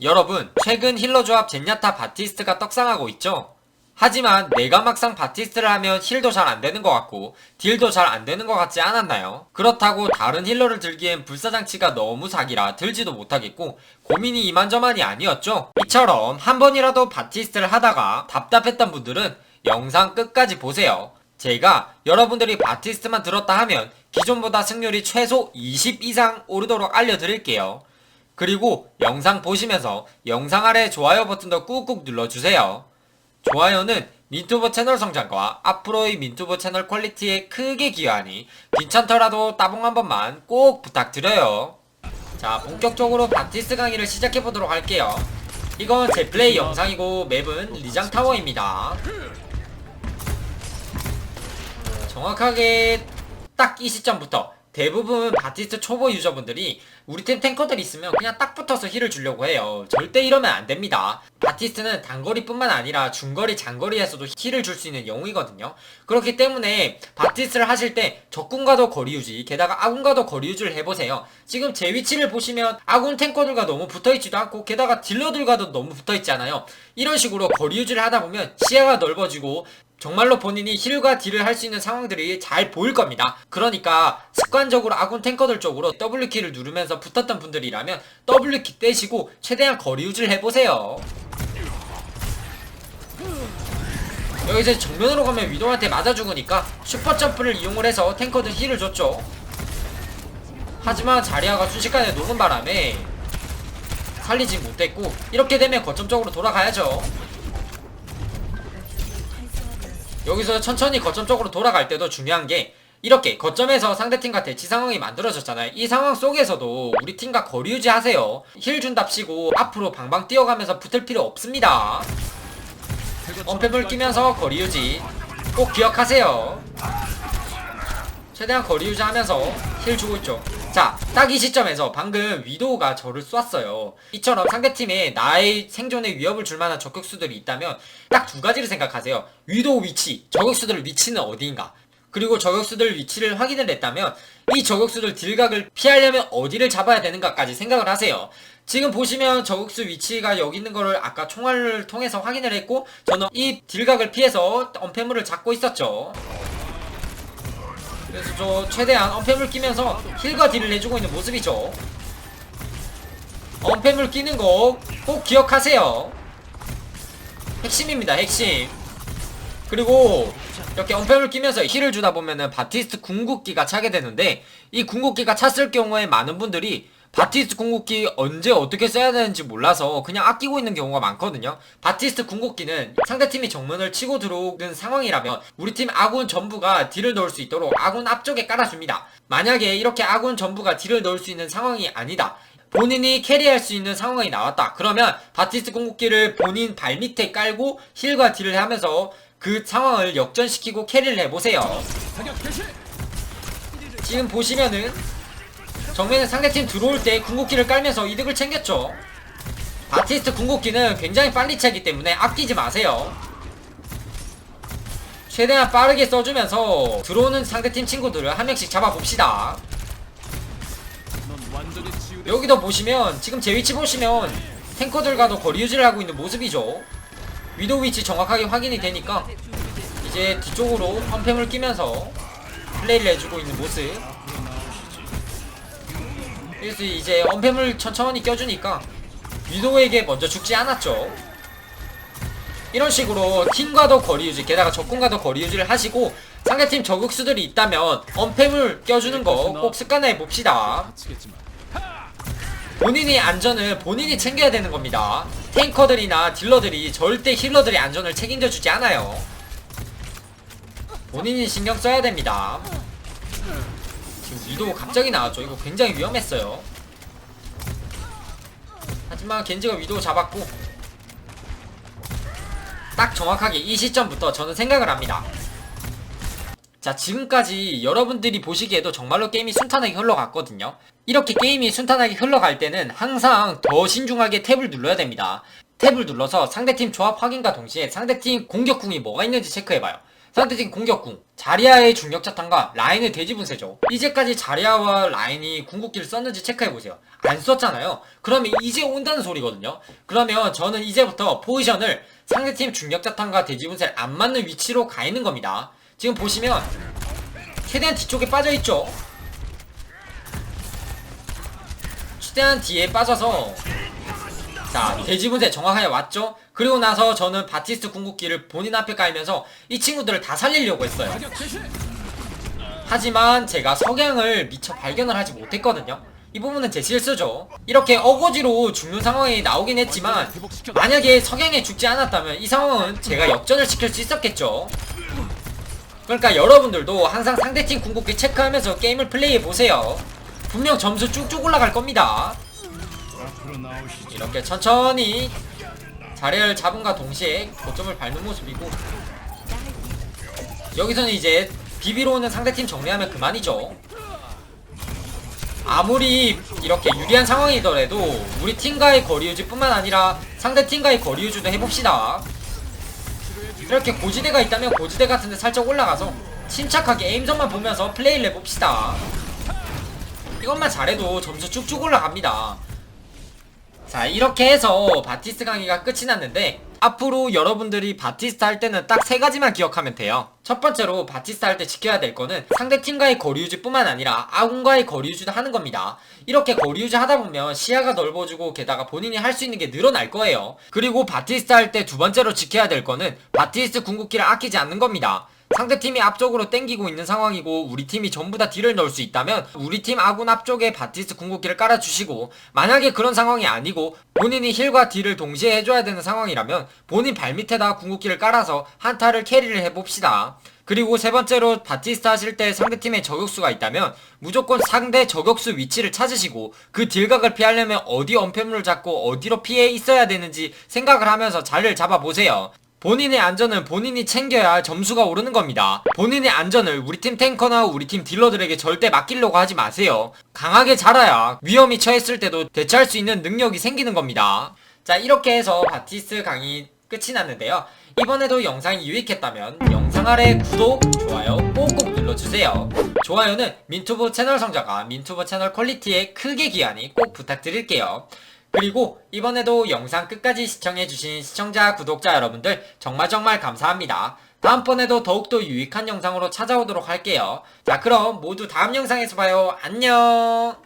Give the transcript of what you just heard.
여러분, 최근 힐러 조합 젠야타 바티스트가 떡상하고 있죠? 하지만 내가 막상 바티스트를 하면 힐도 잘 안되는 것 같고 딜도 잘 안되는 것 같지 않았나요? 그렇다고 다른 힐러를 들기엔 불사장치가 너무 사기라 들지도 못하겠고 고민이 이만저만이 아니었죠? 이처럼 한 번이라도 바티스트를 하다가 답답했던 분들은 영상 끝까지 보세요. 제가 여러분들이 바티스트만 들었다 하면 기존보다 승률이 최소 20 이상 오르도록 알려드릴게요. 그리고 영상 보시면서 영상 아래 좋아요 버튼도 꾹꾹 눌러주세요. 좋아요는 민투버 채널 성장과 앞으로의 민투버 채널 퀄리티에 크게 기여하니 괜찮더라도 따봉 한 번만 꼭 부탁드려요. 자, 본격적으로 바티스 강의를 시작해보도록 할게요. 이건 제 플레이 영상이고 맵은 리장 타워입니다. 정확하게 딱 이 시점부터 대부분 바티스트 초보 유저분들이 우리 팀 탱커들 있으면 그냥 딱 붙어서 힐을 주려고 해요. 절대 이러면 안 됩니다. 바티스트는 단거리뿐만 아니라 중거리, 장거리에서도 힐을 줄 수 있는 영웅이거든요. 그렇기 때문에 바티스트를 하실 때 적군과도 거리 유지, 게다가 아군과도 거리 유지를 해보세요. 지금 제 위치를 보시면 아군 탱커들과 너무 붙어있지도 않고 게다가 딜러들과도 너무 붙어있잖아요. 이런 식으로 거리 유지를 하다 보면 시야가 넓어지고 정말로 본인이 힐과 딜을 할 수 있는 상황들이 잘 보일 겁니다. 그러니까 습관적으로 아군 탱커들 쪽으로 W키를 누르면서 붙었던 분들이라면 W키 떼시고 최대한 거리 유지를 해보세요. 여기서 정면으로 가면 위도한테 맞아 죽으니까 슈퍼 점프를 이용을 해서 탱커들 힐을 줬죠. 하지만 자리아가 순식간에 녹은 바람에 살리지 못했고 이렇게 되면 거점 쪽으로 돌아가야죠. 여기서 천천히 거점 쪽으로 돌아갈 때도 중요한 게 이렇게 거점에서 상대팀과 대치 상황이 만들어졌잖아요. 이 상황 속에서도 우리 팀과 거리 유지하세요. 힐 준답시고 앞으로 방방 뛰어가면서 붙을 필요 없습니다. 언패물 끼면서 거리 유지 꼭 기억하세요. 최대한 거리 유지하면서 힐 주고 있죠. 자, 딱 이 시점에서 방금 위도우가 저를 쐈어요. 이처럼 상대팀에 나의 생존에 위협을 줄 만한 저격수들이 있다면 딱 두 가지를 생각하세요. 위도우 위치, 저격수들 위치는 어디인가? 그리고 저격수들 위치를 확인을 했다면 이 저격수들 딜각을 피하려면 어디를 잡아야 되는가까지 생각을 하세요. 지금 보시면 저격수 위치가 여기 있는 거를 아까 총알을 통해서 확인을 했고 저는 이 딜각을 피해서 언패물을 잡고 있었죠. 그래서 저 최대한 언패물 끼면서 힐과 딜을 해주고 있는 모습이죠. 언패물 끼는 거 꼭 기억하세요. 핵심입니다, 핵심. 그리고 이렇게 언패물 끼면서 힐을 주다 보면은 바티스트 궁극기가 차게 되는데 이 궁극기가 찼을 경우에 많은 분들이 바티스트 궁극기 언제 어떻게 써야 되는지 몰라서 그냥 아끼고 있는 경우가 많거든요. 바티스트 궁극기는 상대팀이 정면을 치고 들어오는 상황이라면 우리 팀 아군 전부가 딜을 넣을 수 있도록 아군 앞쪽에 깔아줍니다. 만약에 이렇게 아군 전부가 딜을 넣을 수 있는 상황이 아니다. 본인이 캐리할 수 있는 상황이 나왔다. 그러면 바티스트 궁극기를 본인 발 밑에 깔고 힐과 딜을 하면서 그 상황을 역전시키고 캐리를 해보세요. 지금 보시면은 정면에 상대팀 들어올 때 궁극기를 깔면서 이득을 챙겼죠. 바티스트 궁극기는 굉장히 빨리 차기 때문에 아끼지 마세요. 최대한 빠르게 써주면서 들어오는 상대팀 친구들을 한 명씩 잡아봅시다. 여기도 보시면 지금 제 위치 보시면 탱커들과도 거리 유지를 하고 있는 모습이죠. 위도 위치 정확하게 확인이 되니까 이제 뒤쪽으로 펌팸을 끼면서 플레이를 해주고 있는 모습. 그래서 이제 언패물 천천히 껴주니까 위도에게 먼저 죽지 않았죠. 이런 식으로 팀과도 거리 유지, 게다가 적군과도 거리 유지를 하시고 상대팀 저격수들이 있다면 언패물 껴주는 거 꼭 습관해 봅시다. 본인이 안전을 본인이 챙겨야 되는 겁니다. 탱커들이나 딜러들이 절대 힐러들의 안전을 책임져 주지 않아요. 본인이 신경 써야 됩니다. 위도 갑자기 나왔죠. 이거 굉장히 위험했어요. 하지만 겐지가 위도 잡았고 딱 정확하게 이 시점부터 저는 생각을 합니다. 자 지금까지 여러분들이 보시기에도 정말로 게임이 순탄하게 흘러갔거든요. 이렇게 게임이 순탄하게 흘러갈 때는 항상 더 신중하게 탭을 눌러야 됩니다. 탭을 눌러서 상대팀 조합 확인과 동시에 상대팀 공격궁이 뭐가 있는지 체크해봐요. 상대팀 공격궁. 자리아의 중력차탄과 라인의 대지분쇄죠. 이제까지 자리아와 라인이 궁극기를 썼는지 체크해보세요. 안 썼잖아요. 그러면 이제 온다는 소리거든요. 그러면 저는 이제부터 포지션을 상대팀 중력차탄과 대지분쇄를 안 맞는 위치로 가 있는 겁니다. 지금 보시면 최대한 뒤쪽에 빠져있죠? 최대한 뒤에 빠져서 자 대지분쇄 정확하게 왔죠? 그리고 나서 저는 바티스트 궁극기를 본인 앞에 깔면서 이 친구들을 다 살리려고 했어요. 하지만 제가 석양을 미처 발견을 하지 못했거든요. 이 부분은 제 실수죠. 이렇게 어거지로 죽는 상황이 나오긴 했지만 만약에 석양에 죽지 않았다면 이 상황은 제가 역전을 시킬 수 있었겠죠. 그러니까 여러분들도 항상 상대팀 궁극기 체크하면서 게임을 플레이해보세요. 분명 점수 쭉쭉 올라갈 겁니다 이렇게 천천히 자리를 잡음과 동시에 고점을 밟는 모습이고 여기서는 이제 비비로 오는 상대팀 정리하면 그만이죠. 아무리 이렇게 유리한 상황이더라도 우리 팀과의 거리 유지 뿐만 아니라 상대 팀과의 거리 유지도 해봅시다. 이렇게 고지대가 있다면 고지대 같은데 살짝 올라가서 침착하게 에임전만 보면서 플레이를 해봅시다. 이것만 잘해도 점수 쭉쭉 올라갑니다 자 이렇게 해서 바티스트 강의가 끝이 났는데 앞으로 여러분들이 바티스트 할 때는 딱 세 가지만 기억하면 돼요. 첫 번째로 바티스트 할때 지켜야 될 거는 상대 팀과의 거리 유지 뿐만 아니라 아군과의 거리 유지도 하는 겁니다. 이렇게 거리 유지 하다 보면 시야가 넓어지고 게다가 본인이 할 수 있는 게 늘어날 거예요. 그리고 바티스트 할때 두 번째로 지켜야 될 거는 바티스트 궁극기를 아끼지 않는 겁니다 상대팀이 앞쪽으로 땡기고 있는 상황이고 우리 팀이 전부 다 딜을 넣을 수 있다면 우리 팀 아군 앞쪽에 바티스트 궁극기를 깔아주시고 만약에 그런 상황이 아니고 본인이 힐과 딜을 동시에 해줘야 되는 상황이라면 본인 발밑에다 궁극기를 깔아서 한타를 캐리를 해봅시다. 그리고 세 번째로 바티스트 하실 때 상대팀에 저격수가 있다면 무조건 상대 저격수 위치를 찾으시고 그 딜각을 피하려면 어디 언패물을 잡고 어디로 피해 있어야 되는지 생각을 하면서 자리를 잡아보세요. 본인의 안전은 본인이 챙겨야 점수가 오르는 겁니다. 본인의 안전을 우리 팀 탱커나 우리 팀 딜러들에게 절대 맡기려고 하지 마세요. 강하게 자라야 위험이 처했을 때도 대처할 수 있는 능력이 생기는 겁니다. 자, 이렇게 해서 바티스 강의 끝이 났는데요. 이번에도 영상이 유익했다면 영상 아래 구독, 좋아요 꼭꼭 눌러주세요. 좋아요는 민투브 채널 성적과 민투브 채널 퀄리티에 크게 기하니 꼭 부탁드릴게요. 그리고 이번에도 영상 끝까지 시청해주신 시청자, 구독자 여러분들 정말 정말 감사합니다. 다음번에도 더욱더 유익한 영상으로 찾아오도록 할게요. 자, 그럼 모두 다음 영상에서 봐요. 안녕!